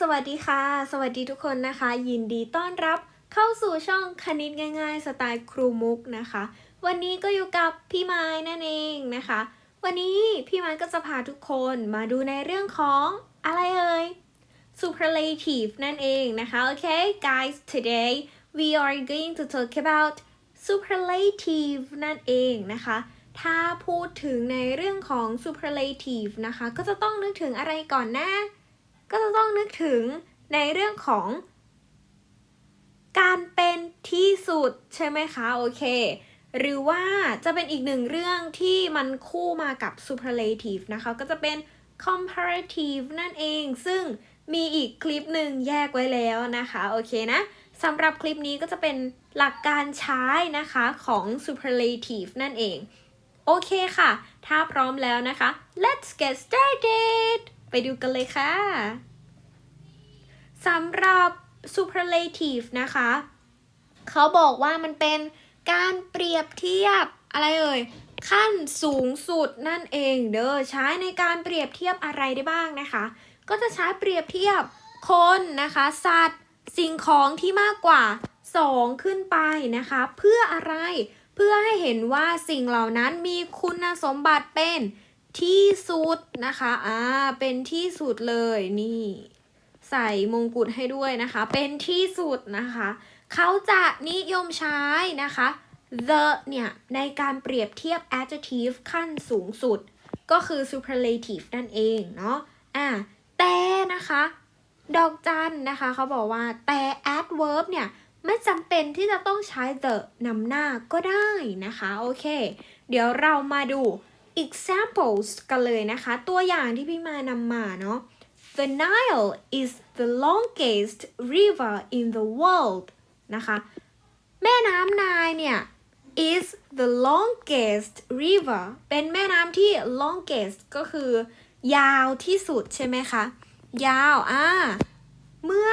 สวัสดีค่ะ สวัสดีทุกคนนะคะ ยินดีต้อนรับเข้าสู่ช่องคณิตง่าย ๆ สไตล์ครูมุกนะคะ วันนี้ก็อยู่กับพี่ไม้นั่นเองนะคะ วันนี้พี่ไม้ก็จะพาทุกคนมาดูในเรื่องของอะไรเอ่ย superlative นั่นเองนะคะ โอเค guys today we are going to talk about superlative นั่นเองนะคะ ถ้าพูดถึงในเรื่องของ superlative นะคะ ก็จะต้องนึกถึงอะไรก่อนนะ ก็จะต้องนึกถึงในเรื่องของ การเป็นที่สุดใช่ไหมคะโอเค หรือว่าจะเป็นอีกหนึ่งเรื่องที่มันคู่มากับ superlative นะคะก็จะเป็น comparative นั่นเอง ซึ่งมีอีกคลิปหนึ่งแยกไว้แล้วนะคะโอเคนะสำหรับคลิปนี้ก็จะเป็นหลักการใช้นะคะของ superlative นั่นเอง โอเคค่ะ ถ้าพร้อมแล้วนะคะ let's get started ไปดูกันเลยค่ะสำหรับ superlative นะคะ เขาบอกว่ามันเป็นการเปรียบเทียบอะไรเอ่ยขั้นสูงสุดนั่นเองเด้อใช้ในการเปรียบเทียบอะไรได้บ้างนะคะ ก็จะใช้เปรียบเทียบคนนะคะ สัตว์สิ่งของที่มากกว่า 2 ขึ้นไปนะคะ เพื่ออะไรเพื่อให้เห็นว่าสิ่งเหล่านั้นมีคุณสมบัติเป็น ที่สุดนะคะอ่าเป็นที่สุดเลยนี่ ใส่มงกุฎให้ด้วยนะคะ เป็นที่สุดนะคะ เขาจะนิยมใช้นะคะ the เนี่ยในการเปรียบเทียบ adjective ขั้นสูงสุด ก็คือ superlative นั่นเองเนาะอ่าแต่นะคะ ดอกจันนะคะ เขาบอกว่าแต่ adverb เนี่ยไม่จำเป็นที่จะต้องใช้ the นำหน้าก็ได้นะคะ โอเค เดี๋ยวเรามาดู examples กันเลยนะคะ ตัวอย่างที่พี่มานำมาเนาะ The Nile is the longest river in the world นะคะ แม่น้ำนายเนี่ย is the longest river เป็นแม่น้ำที่ longest ก็คือยาวที่สุดใช่ไหมคะ ยาว อ่า เมื่อ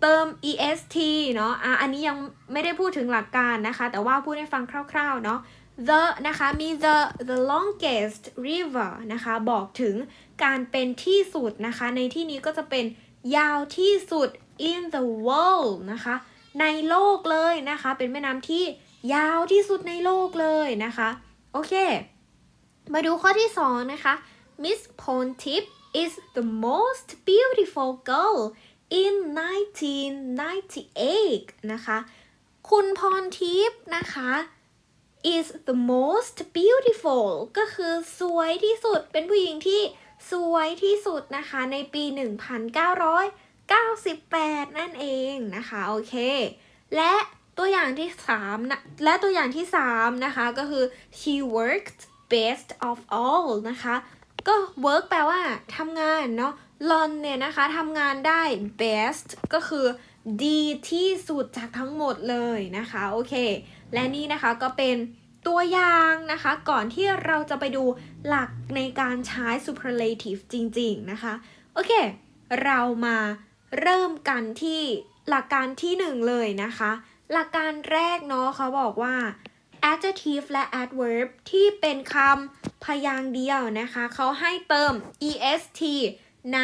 เติม est เนาะ อะ อันนี้ยังไม่ได้พูดถึงหลักการนะคะ แต่ว่าพูดให้ฟังคร่าว ๆ เนาะ the นะคะมี the the longest river นะคะบอกถึงการเป็นที่สุดนะคะ ในที่นี้ก็จะเป็นยาวที่สุด in the world นะคะ ในโลกเลยนะคะ เป็นแม่น้ำที่ยาวที่สุดในโลกเลยนะคะ โอเค มาดูข้อที่สองนะคะ Miss Pontip is the most beautiful girl in 1998 นะคะ คุณพรทิพย์นะคะ is the most beautiful ก็คือสวยที่สุดเป็นผู้หญิงที่สวยที่สุดนะคะในปี 1998 นั่นเองนะคะโอเค และตัวอย่างที่3นะและตัวอย่างที่3นะคะก็คือ she worked best of all นะคะก็ work แปลว่าทำงานเนาะ lon เนี่ยนะคะทำงานได้ best ก็คือดีที่สุดจากทั้งหมดเลยนะคะ โอเค และนี่นะคะก็เป็น ตัวอย่างนะคะ ก่อนที่เราจะไปดูหลักในการใช้ superlative จริง ๆ นะคะ โอเค เรามาเริ่มกันที่หลักการที่หนึ่งเลยนะคะ หลักการแรกเนาะเขาบอกว่า adjective และ adverb ที่เป็นคำพยางค์เดียวนะคะ เขาให้เติม est ใน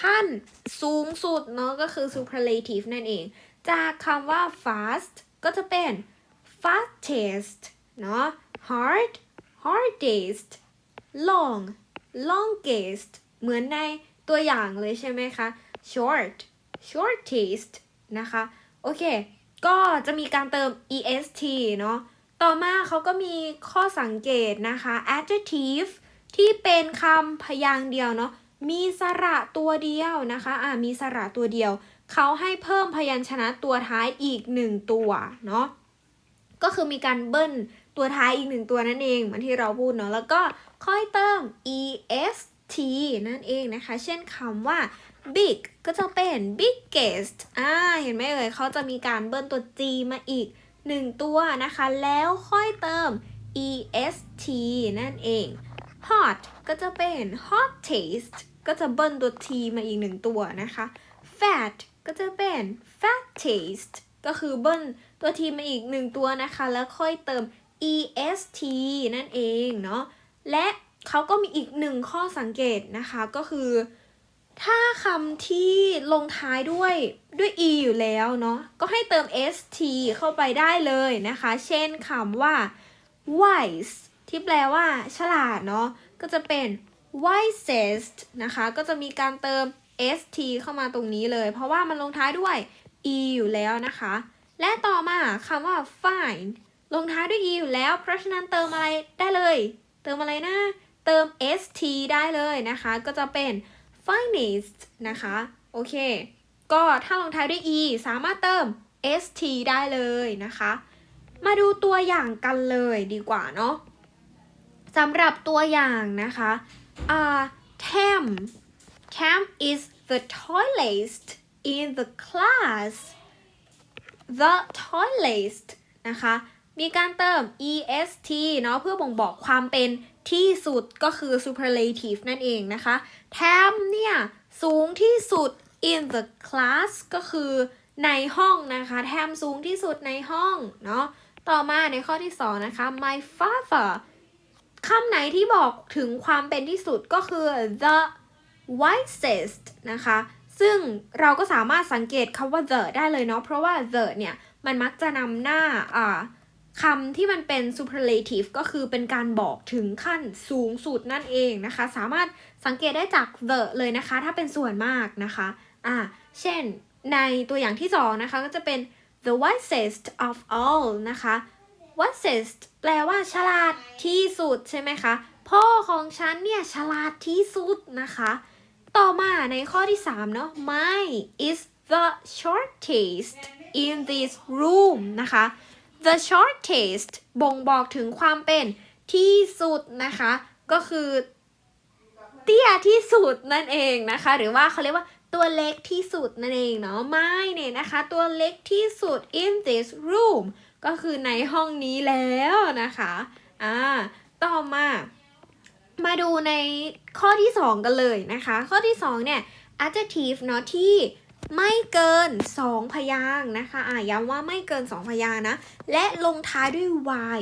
ขั้นสูงสุดเนาะก็คือ superlative นั่นเอง จากคำว่า fast ก็จะเป็น fastest เนาะ hard hardest long longest เหมือนในตัวอย่างเลยใช่ไหมคะ short shortest นะคะ โอเค ก็จะมีการเติม est เนาะ ต่อมาเขาก็มีข้อสังเกตนะคะ adjective ที่เป็นคำพยางค์เดียวเนาะ มีสระตัวเดียวนะคะ อ่า มีสระตัวเดียว เขาให้เพิ่มพยัญชนะตัวท้ายอีกหนึ่งตัวเนาะ ก็คือมีการเบิ้ล ตัวท้ายอีกหนึ่งตัวนั่นเองเหมือนที่เราพูดเนาะแล้วก็ค่อยเติม est นั่นเองนะคะ เช่นคำว่า big ก็จะเป็น biggest อ่าเห็นไหมเอ่ยเขาจะมีการเบิ้ลตัว g มาอีกหนึ่งตัวนะคะ แล้วค่อยเติม est นั่นเอง hot ก็จะเป็น hottest ก็จะเบิ้ลตัว t มาอีกหนึ่งตัวนะคะ fat ก็จะเป็น fattest ก็คือเบิ้ลตัว t มาอีกหนึ่งตัวนะคะ แล้วค่อยเติม est นั่นเองเนาะและเขาก็มีอีกหนึ่งข้อสังเกตนะคะก็คือ ถ้าคำที่ลงท้ายด้วยด้วย e อยู่แล้วเนาะก็ให้เติม st เข้าไปได้เลยนะคะ เช่นคำว่า wise ที่แปลว่า ฉลาดเนาะก็จะเป็น wisest นะคะ ก็จะมีการเติม st เข้ามาตรงนี้เลย เพราะว่ามันลงท้ายด้วย e อยู่แล้วนะคะ และต่อมาคำว่า fine ลงท้ายด้วย e อยู่แล้ว เพราะฉะนั้นเติมอะไรได้เลย เติมอะไรนะ เติม st ได้เลยนะคะ ก็จะเป็น finest นะคะ โอเค ก็ถ้าลงท้ายด้วย e สามารถเติม st ได้เลยนะคะ มาดูตัวอย่างกันเลยดีกว่าเนาะสำหรับตัวอย่างนะคะอ่า Tam Tam is the tallest in the class the tallest นะคะ มีการเติม est เนาะเพื่อบ่งบอกความเป็นที่สุดก็คือ superlative นั่นเองนะคะ Tam เนี่ย สูงที่สุด in the class ก็คือในห้องนะคะ แทมสูงที่สุดในห้องเนาะต่อมาในข้อที่สองนะคะ my father คำไหนที่บอกถึงความเป็นที่สุดก็คือ the wisest นะคะ ซึ่งเราก็สามารถสังเกตคำว่า the ได้เลยเนาะ เพราะว่า the เนี่ย มันมักจะนำหน้าอ่า คำที่มันเป็น superlative ก็คือเป็นการบอกถึงขั้นสูงสุดนั่นเองนะคะ สามารถสังเกตได้จาก the เลยนะคะ ถ้าเป็นส่วนมากนะคะอ่าเช่นในตัวอย่างที่สองนะคะก็จะเป็น the wisest of all นะคะ wisest แปลว่าฉลาดที่สุดใช่ไหมคะ พ่อของฉันเนี่ยฉลาดที่สุดนะคะ ต่อมาในข้อที่ 3 เนาะ mine is the shortest in this room นะคะ the shortest บ่งบอกถึงความเป็นที่สุดนะคะ ก็คือเตี้ยที่สุดนั่นเองนะคะ หรือว่าเขาเรียกว่าตัวเล็กที่สุดนั่นเองเนาะ mine เนี่ยนะคะ ตัวเล็กที่สุด in this room ก็คือในห้องนี้แล้วนะคะอ่าต่อมา มาดูในข้อที่ 2 กันเลยนะคะ ข้อที่ 2 เนี่ย adjective เนาะที่ ไม่เกิน 2 พยางนะคะอ่าย้ำว่าไม่เกิน 2 พยางนะ และลงท้ายด้วย y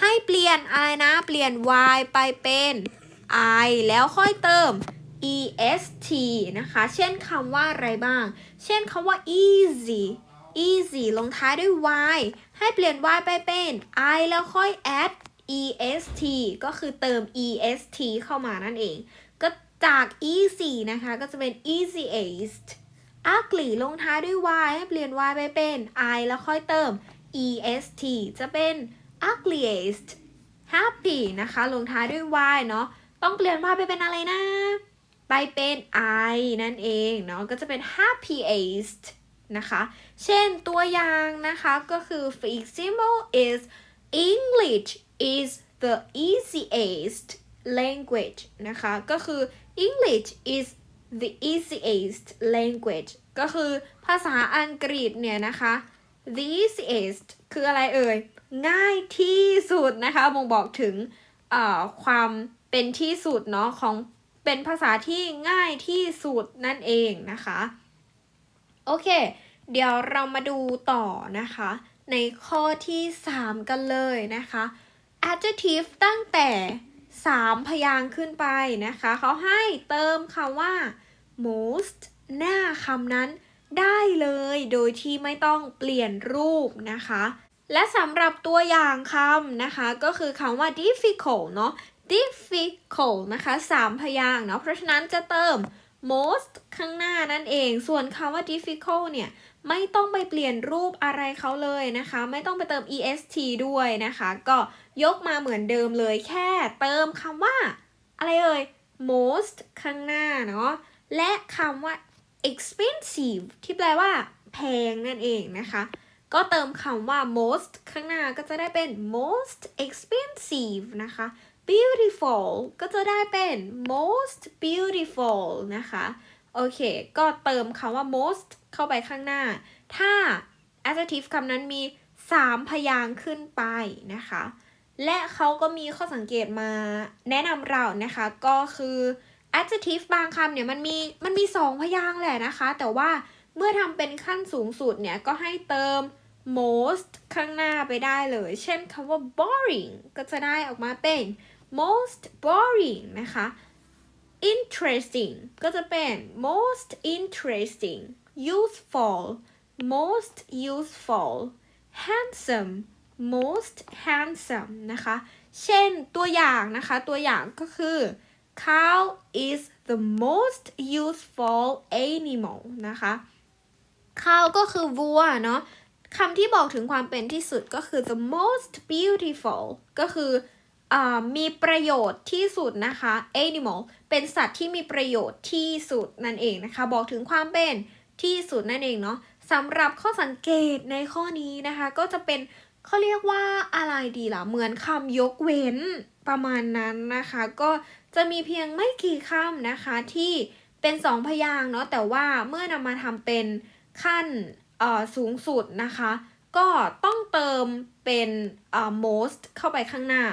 ให้เปลี่ยนอะไรนะ เปลี่ยน y ไปเป็น i แล้วค่อยเติม est นะคะ เช่นคำว่าอะไรบ้าง เช่นคำว่า easy easy ลงท้ายด้วย y ให้เปลี่ยน y ไปเป็น i แล้วค่อย add est ก็คือเติม est เข้ามานั่นเอง ก็จาก easy นะคะ ก็จะเป็น easiest ugly ลงท้ายด้วย y ให้เปลี่ยน y ไปเป็น i แล้วค่อยเติม est จะเป็น ugliest happy นะคะ ลงท้ายด้วย y เนาะ ต้องเปลี่ยน y ไปเป็นอะไรนะ ไปเป็น i นั่นเองเนาะ ก็จะเป็น happiest นะคะ เช่นตัวอย่างนะคะก็คือ for example is English is the easiest language นะคะ ก็คือ English is the easiest language ก็คือภาษาอังกฤษเนี่ยนะคะ the easiest คืออะไรเอ่ย ง่ายที่สุดนะคะบ่งบอกถึงความเป็นที่สุดเนาะของเป็นภาษาที่ง่ายที่สุดนั่นเองนะคะ โอเค เดี๋ยวเรามาดูต่อนะคะ ในข้อที่ 3 กันเลยนะคะ adjective ตั้งแต่ 3พยางค์ขึ้นไปนะคะ เขาให้เติมคำว่า most หน้าคำนั้นได้เลยโดยที่ไม่ต้องเปลี่ยนรูปนะคะ และสำหรับตัวอย่างคำนะคะ ก็คือคำว่า difficult เนาะ difficult นะคะ3พยางค์เนาะเพราะฉะนั้นจะเติม most ข้างหน้านั่นเอง ส่วนคำว่า difficult เนี่ยไม่ต้องไปเปลี่ยนรูปอะไรเขาเลยนะคะ ไม่ต้องไปเติม est ด้วยนะคะ ก็ ยกมาเหมือนเดิมเลยแค่เติมคำว่า อะไรเอ่ย most ข้างหน้าเนาะและคำว่า expensive ที่แปลว่า แพงนั่นเองนะคะ ก็เติมคำว่า most ข้างหน้าก็จะได้เป็น most expensive นะคะ beautiful ก็จะได้เป็น most beautiful นะคะ โอเค ก็เติมคำว่า most เข้าไปข้างหน้า ถ้า adjective คำนั้นมี 3 พยางค์ขึ้นไปนะคะ และเขาก็มีข้อสังเกตมาแนะนำเรานะคะก็คือ adjective บางคำเนี่ยมันมีมันมี2พยางค์แหละนะคะ แต่ว่าเมื่อทำเป็นขั้นสูงสุดเนี่ยก็ให้เติม most ข้างหน้าไปได้เลย เช่นคำว่า boring ก็จะได้ออกมาเป็น most boring นะคะ interesting ก็จะเป็น most interesting useful most useful handsome most handsome นะคะ เช่นตัวอย่างนะคะ ตัวอย่างก็คือ cow is the most useful animal นะคะ cow ก็คือวัวเนาะคำที่บอกถึงความเป็นที่สุดก็คือ the most beautiful ก็คืออามีประโยชน์ที่สุดนะคะ animal เป็นสัตว์ที่มีประโยชน์ที่สุดนั่นเองนะคะ บอกถึงความเป็นที่สุดนั่นเองเนาะสำหรับข้อสังเกตในข้อนี้นะคะ ก็จะเป็น เขาเรียกว่าอะไรดีล่ะ เหมือนคำยกเว้นประมาณนั้นนะคะ ก็จะมีเพียงไม่กี่คำนะคะที่เป็นสองพยางเนาะแต่ว่าเมื่อนำมาทำเป็นขั้นเออสูงสุดนะคะ ก็ต้องเติมเป็นเออ most เข้าไปข้างหน้า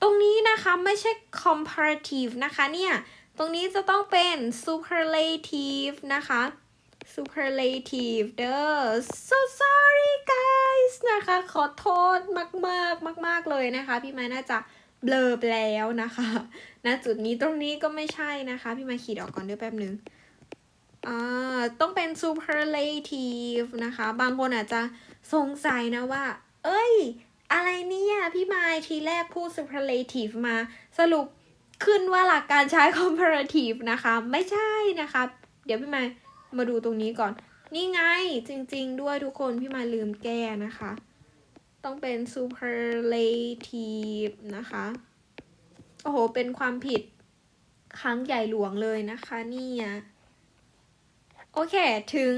ตรงนี้นะคะไม่ใช่ comparative นะคะเนี่ย ตรงนี้จะต้องเป็น superlative นะคะ superlative เด้อ so sorry guys นะคะ ขอโทษมากๆมาก ๆ เลยนะคะ พี่ไม้น่าจะเบลอไปแล้วนะคะณจุดนี้ตรงนี้ก็ไม่ใช่นะคะ พี่ไม้ขีดออกก่อนดี๋ยแป๊บนึงอ่าต้องเป็น superlative นะคะ บางคนอาจจะสงสัยนะว่า เอ้ย อะไรเนี่ยพี่ไม้ทีแรกพูด superlative มาสรุปขึ้นว่าหลักการใช้ comparative นะคะ ไม่ใช่นะคะ เดี๋ยวพี่ไม้ มาดูตรงนี้ก่อน นี่ไงจริง ๆ ด้วยทุกคนพี่ม้ลืมแก้นะคะ ต้องเป็น superlative นะคะ โอ้โห เป็นความผิดครั้งใหญ่หลวงเลยนะคะเนี่ยโอเค ถึง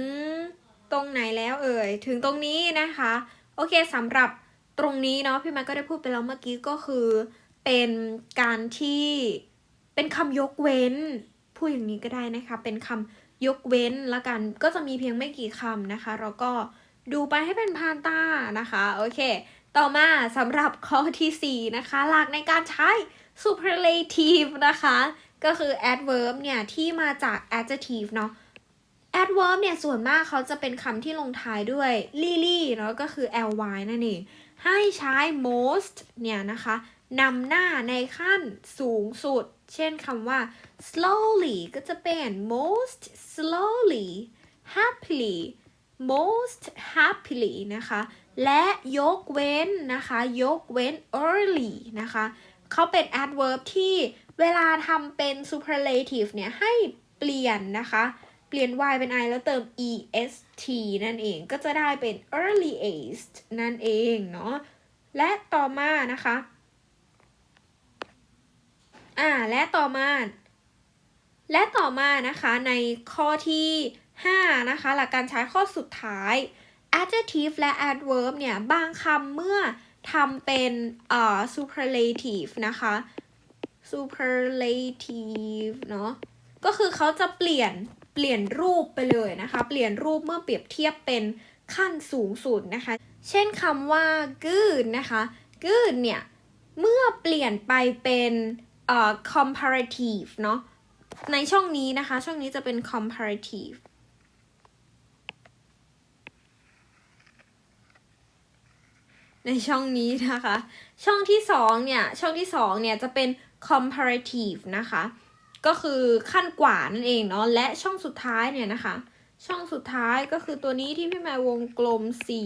ตรงไหนแล้วเอ่ย ถึงตรงนี้นะคะ โอเคสำหรับตรงนี้เนาะพี่ม็กก็ได้พูดไปแล้วเมื่อกี้ก็คือ เป็นการที่เป็นคำยกเว้นพูดอย่างนี้ก็ได้นะคะ เป็นคำ ยกเว้นละกันก็จะมีเพียงไม่กี่คำนะคะเราก็ดูไปให้เป็นพานตานะคะ โอเค ต่อมาสำหรับข้อที่4นะคะ หลักในการใช้ superlative นะคะ ก็คือ adverb เนี่ยที่มาจาก adjective เนาะ adverb เนี่ยส่วนมากเขาจะเป็นคำที่ลงท้ายด้วย ly เนาะก็คือ ly นั่นเอง ให้ใช้ most เนี่ยนะคะนำหน้าในขั้นสูงสุด เช่นคำว่า slowly ก็จะเป็น most slowly happily most happily นะคะ และยกเว้นนะคะ ยกเว้น early นะคะ เขาเป็น adverb ที่เวลาทำเป็น superlative เนี่ย ให้เปลี่ยนนะคะ เปลี่ยน y เป็น i แล้วเติม est นั่นเอง ก็จะได้เป็น earliest นั่นเองเนาะ และต่อมานะคะ อ่าและต่อมา และต่อมานะคะในข้อที่ 5 นะคะ หลักการใช้ข้อสุดท้าย adjective และ adverb เนี่ย บางคำเมื่อทำเป็นเอ่อ superlative นะคะ superlative เนาะก็คือเขาจะเปลี่ยนเปลี่ยนรูปไปเลยนะคะ เปลี่ยนรูปเมื่อเปรียบเทียบเป็นขั้นสูงสุดนะคะ เช่นคำว่า good นะคะ good เนี่ย เมื่อเปลี่ยนไปเป็น เอ่อ comparative เนาะในช่องนี้นะคะ ช่องนี้จะเป็น comparative ในช่องนี้นะคะ ช่องที่สองเนี่ย ช่องที่สองเนี่ยจะเป็น comparative นะคะ ก็คือขั้นกว่านั่นเองเนาะ และช่องสุดท้ายเนี่ยนะคะ ช่องสุดท้ายก็คือตัวนี้ที่พี่แมววงกลมสี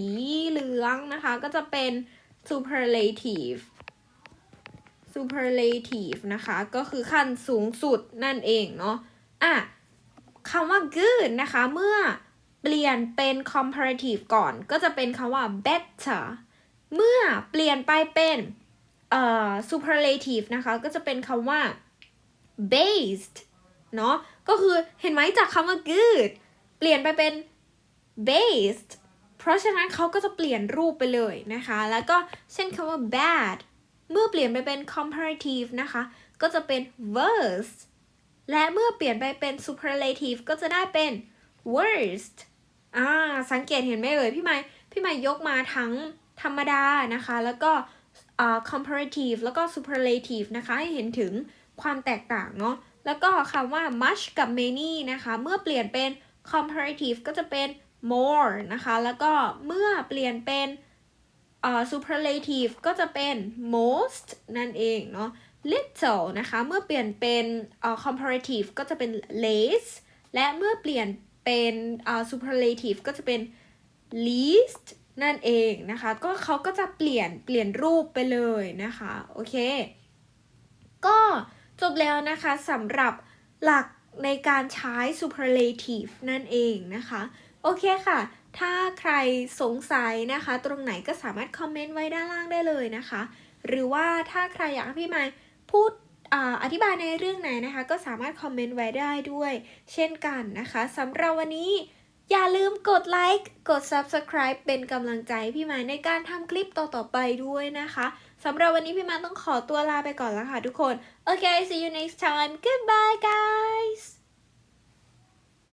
เหลืองนะคะ ก็จะเป็น superlative superlative นะคะ ก็คือขั้นสูงสุดนั่นเองเนาะอะคำว่า good นะคะ เมื่อเปลี่ยนเป็น comparative ก่อน ก็จะเป็นคำว่า better เมื่อเปลี่ยนไปเป็นเอ่อ superlative นะคะ ก็จะเป็นคำว่า based เนาะก็คือเห็นไหมจากคำว่า good เปลี่ยนไปเป็น based เพราะฉะนั้นเขาก็จะเปลี่ยนรูปไปเลยนะคะ แล้วก็เช่นคำว่า bad เมื่อเปลี่ยนไปเป็น comparative นะคะ ก็จะเป็น worst และเมื่อเปลี่ยนไปเป็น superlative ก็จะได้เป็น worst อ่า สังเกตเห็นไหมเอ่ยพี่ไม้พี่ไม้ยกมาทั้งธรรมดานะคะ แล้วก็ comparative แล้วก็ superlative นะคะ ให้เห็นถึงความแตกต่างเนาะ แล้วก็คำว่า much กับ many นะคะ เมื่อเปลี่ยนเป็น comparative ก็จะเป็น more นะคะ แล้วก็เมื่อเปลี่ยนเป็น superlative ก็จะเป็น most นั่นเองเนาะ little นะคะ เมื่อเปลี่ยนเป็นอ๋อ comparative ก็จะเป็น less และเมื่อเปลี่ยนเป็นอ๋อ superlative ก็จะเป็น least นั่นเองนะคะ ก็เขาก็จะเปลี่ยนเปลี่ยนรูปไปเลยนะคะ โอเค ก็จบแล้วนะคะสำหรับหลักในการใช้ superlative นั่นเองนะคะ โอเคค่ะ ถ้าใครสงสัยนะคะ ตรงไหนก็สามารถคอมเมนต์ไว้ด้านล่างได้เลยนะคะ หรือว่าถ้าใครอยากให้พี่ไมค์พูดออธิบายในเรื่องไหนนะคะ ก็สามารถคอมเมนต์ไว้ได้ด้วย เช่นกันนะคะสำหรับวันนี้อย่าลืมกดไลค์กด subscribe เป็นกำลังใจพี่ไมค์ในการทำคลิปต่อๆไปด้วยนะคะสำหรับวันนี้พี่ไมค์ต้องขอตัวลาไปก่อนแล้วค่ะทุกคนโอเค see you next time goodbye guys